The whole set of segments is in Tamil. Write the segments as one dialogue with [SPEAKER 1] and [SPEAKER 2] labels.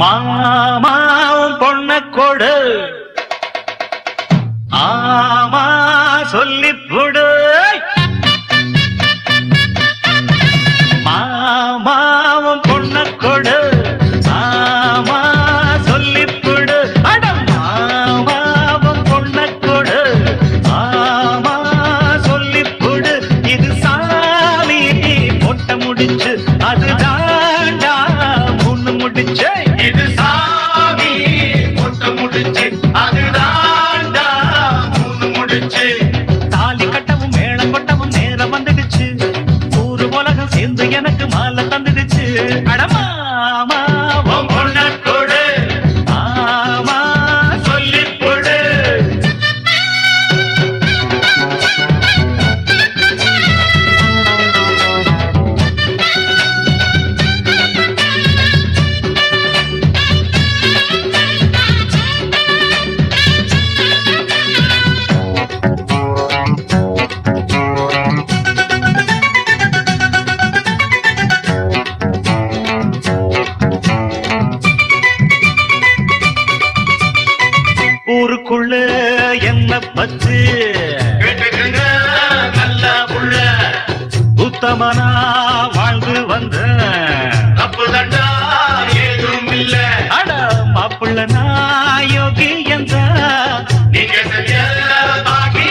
[SPEAKER 1] மாமாவும் பொண்ண கொடு. ஆமா சொல்லி புடு எனக்கு மாலை தந்துடுச்சு. அடமாமா ஊருக்குள்ள என்ன பத்து? நல்ல புள்ள உத்தமனா வாழ்ந்து வந்த. தப்பு தண்டா ஏதும் இல்ல அட மாப்புள்ள நாயோகி என்றா. நீங்க பாக்கி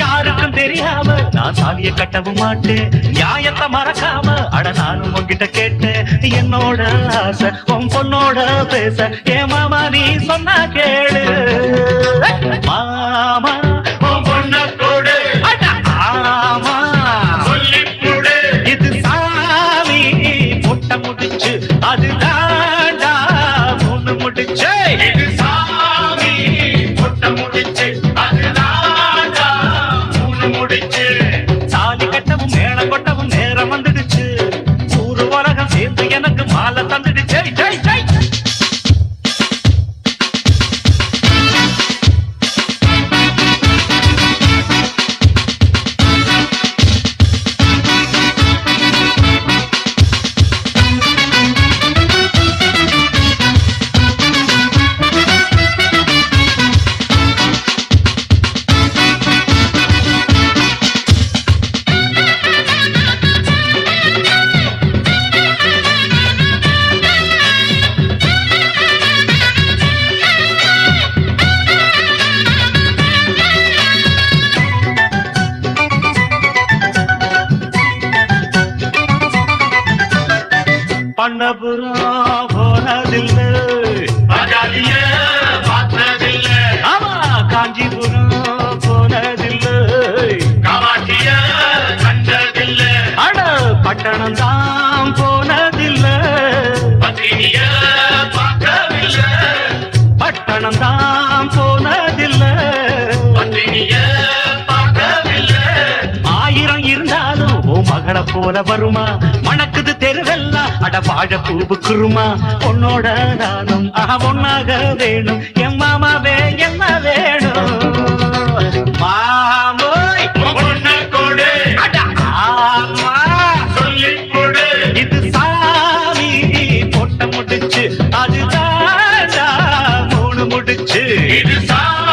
[SPEAKER 1] யாருக்கும் தெரியாம நான் சாவிய கட்டவும் மாட்டேன். நியாயத்தை மறக்காம அட நானும் உன்கிட்ட கேட்டேன் என்னோட ஆசை உன் பொண்ணோட பேச. ஏ மாமா நீ சொன்னா கேளு. மாமா உன் மாலை தந்துடுச்சு பண்ணபுரம் போனதில்லை. ஆமா காஞ்சிபுரம் போனதில்லை. அட பட்டணம் தான் போனதில்லை பட்டணம் தான் போல வருமா? மணக்குது தெருவெல்லாம் அட வாழ பூவுக்குருமா? உன்னோட நானும் ஆஹா ஒன்னாக வேணும். என் மாமாவே என்ன வேணும்? மாமோய் அட ஆமா. இது சாமி. பொட்ட முடிச்சு அது தாண்டா மூணு முடிச்சு. இது சாமி.